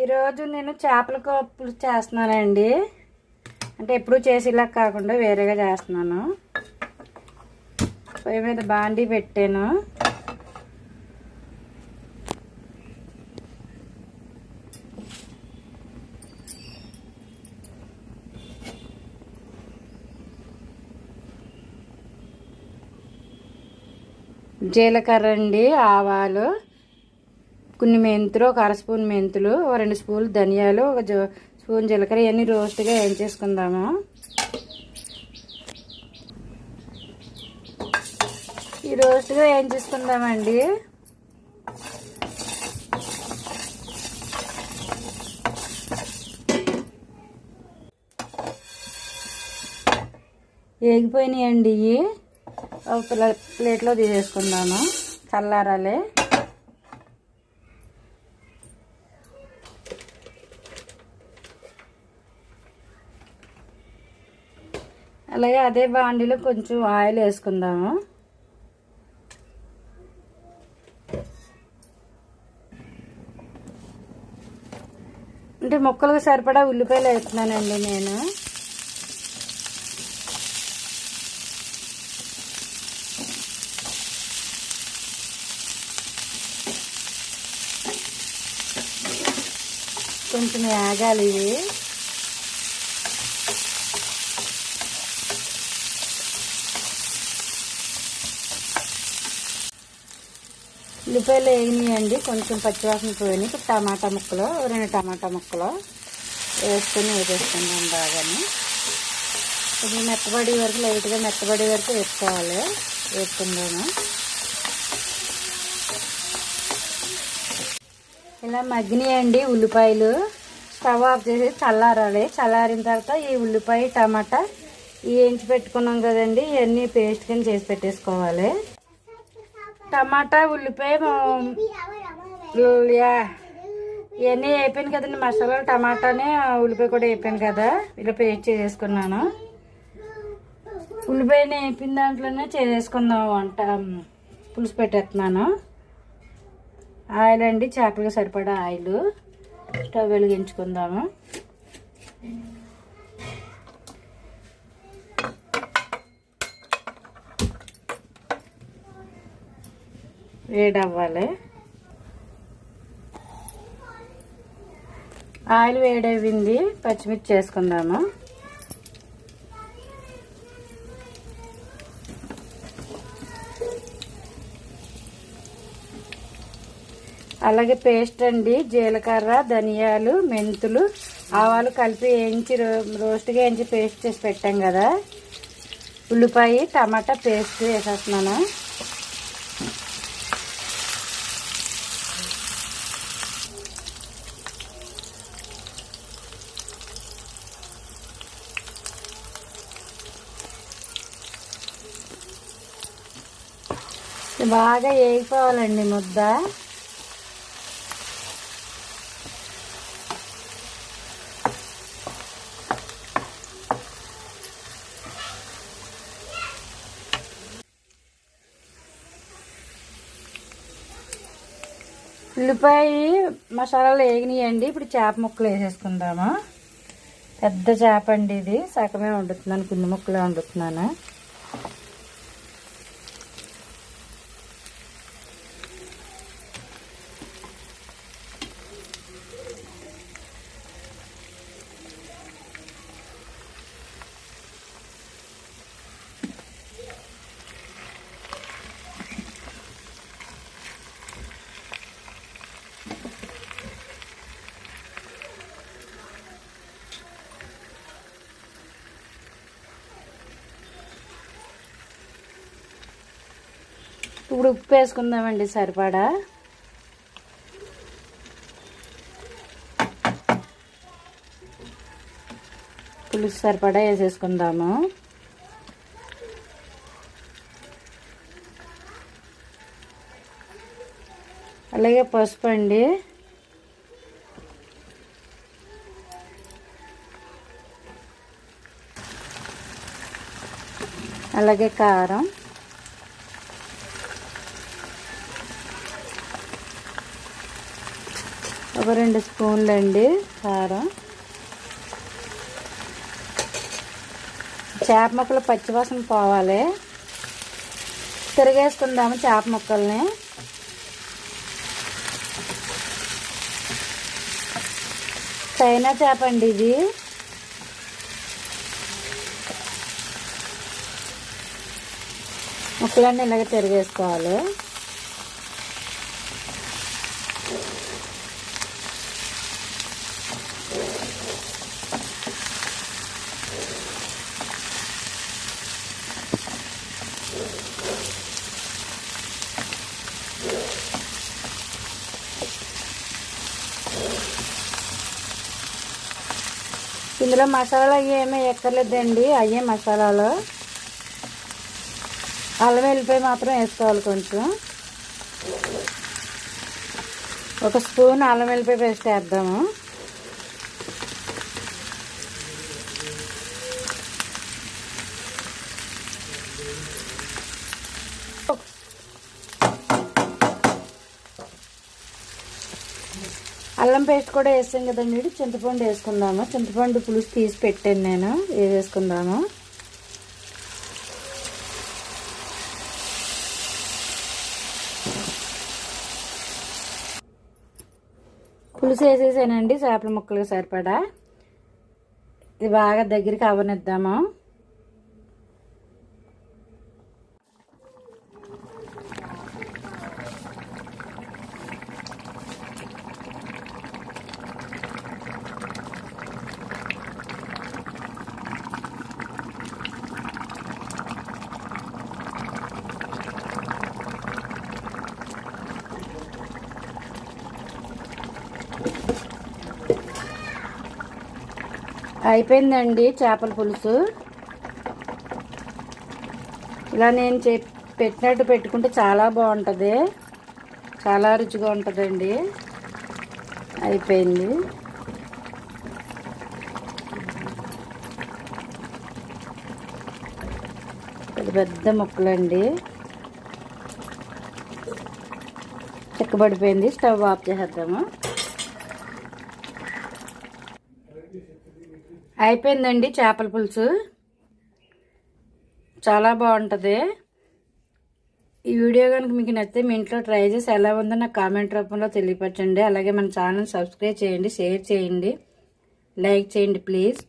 ఈరోజు నేను చేపల కప్పులు చేస్తున్నానండి. అంటే ఎప్పుడు చేసేలా కాకుండా వేరేగా చేస్తున్నాను. పొయ్యి మీద బాండీ పెట్టాను. జీలకర్ర అండి ఆవాలు కొన్ని మెంతులు ఒక అర స్పూన్ మెంతులు ఒక రెండు స్పూన్లు ధనియాలు ఒక జో స్పూన్ జీలకర్ర ఇవన్నీ రోస్ట్గా ఏం చేసుకుందాము? ఈ రోస్ట్గా ఏం చేసుకుందామండి? వేగిపోయినాయండి ఇవి ఒక ప్లే- ప్లేట్లో తీసేసుకుందాము? చల్లారాలే. అలాగే అదే బాండీలో కొంచెం ఆయిల్ వేసుకుందాము. అంటే ముక్కలకు సరిపడా ఉల్లిపాయలు వేస్తున్నానండి నేను. కొంచెం వేగాలి ఇవి. ఉల్లిపాయలు వేగినాయండి కొంచెం పచ్చివాసన పోయినాయి. ఇప్పుడు టమాటా ముక్కలు రెండు టమాటా ముక్కలు వేసుకొని వేసేసుకుందాం బాగానే. ఇది మెత్తబడి వరకు లైట్గా మెత్తబడి వరకు వేసుకోవాలి. వేసుకుందాము. ఇలా మగ్గినాయండి ఉల్లిపాయలు. స్టవ్ ఆఫ్ చేసి చల్లారాలి. చల్లారిన తర్వాత ఈ ఉల్లిపాయ టమాటా వేయించి పెట్టుకున్నాం కదండి. ఇవన్నీ పేస్ట్ కింద చేసి పెట్టేసుకోవాలి. టమాటా ఉల్లిపాయ ఇవన్నీ వేపాను కదండి మసాలా టమాటానే ఉల్లిపాయ కూడా వేపాను కదా. ఇలా పేస్ట్ చేసేసుకున్నాను ఉల్లిపాయని వేపిన దాంట్లోనే చేసేసుకుందాం వంట పులుసు పెట్టేస్తున్నాను. ఆయిల్ అండి చేపలకు సరిపడా ఆయిల్. స్టవ్ వెలిగించుకుందాము. వేడి అవ్వాలి ఆయిల్ వేడైంది. పచ్చిమిర్చి చేసుకుందాము అలాగే పేస్ట్ అండి జీలకర్ర ధనియాలు మెంతులు ఆవాలు కలిపి వేయించి రో రోస్ట్గా వేయించి పేస్ట్ చేసి పెట్టాం కదా. ఉల్లిపాయ టమాటా పేస్ట్ వేసేస్తున్నాను బాగా వేగిపోవాలండి ముద్ద. ఉల్లిపాయ మసాలాలు వేగినాయండి. ఇప్పుడు చేప ముక్కలు వేసేసుకుందాము. పెద్ద చేప అండి ఇది. సగమే వండుతున్నాను. కింది ముక్కలే వండుతున్నాను. ఇప్పుడు ఉప్పు వేసుకుందామండి సరిపడా? పులుసు సరిపడా వేసేసుకుందాము. అలాగే పసుపు అండి. అలాగే కారం. ఒక రెండు స్పూన్లు అండి కారం. చేప ముక్కలు పచ్చివాసన పోవాలి. తిరిగేసుకుందాము చేప ముక్కల్ని. చైనా చేప అండి ఇది. ముక్కలన్నీ ఇలాగ తిరిగేసుకోవాలి. ఇందులో మసాలా అవి ఏమీ ఎక్కర్లేదండి అయ్యే మసాలాలు. అల్లం వెళ్ళిపోయి మాత్రం వేసుకోవాలి కొంచెం. ఒక స్పూన్ అల్లం వెళ్ళిపోయి పేస్ట్ వేద్దాము. అల్లం పేస్ట్ కూడా వేసాం కదండి. చింతపండు వేసుకుందాము. చింతపండు పులుసు తీసి పెట్టాను నేను. వేసుకుందాము. పులుసు వేసేసానండి. చేపల ముక్కలకు సరిపడా. ఇది బాగా దగ్గరికి అవనిద్దాము. అయిపోయిందండి చేపల పులుసు. ఇలా నేను చె పెట్టినట్టు పెట్టుకుంటే చాలా బాగుంటుంది. చాలా రుచిగా ఉంటుందండి. అయిపోయింది. పెద్ద పెద్ద ముక్కలండి. చెక్కబడిపోయింది. స్టవ్ ఆఫ్ చేసేద్దాము. అయిపోయిందండి చేపల పులుసు. చాలా బాగుంటుంది. ఈ వీడియో కనుక మీకు నచ్చితే మీ ఇంట్లో ట్రై చేసి ఎలా ఉందో నాకు కామెంట్ రూపంలో తెలియపరచండి. అలాగే మన ఛానల్ సబ్స్క్రైబ్ చేయండి షేర్ చేయండి లైక్ చేయండి ప్లీజ్.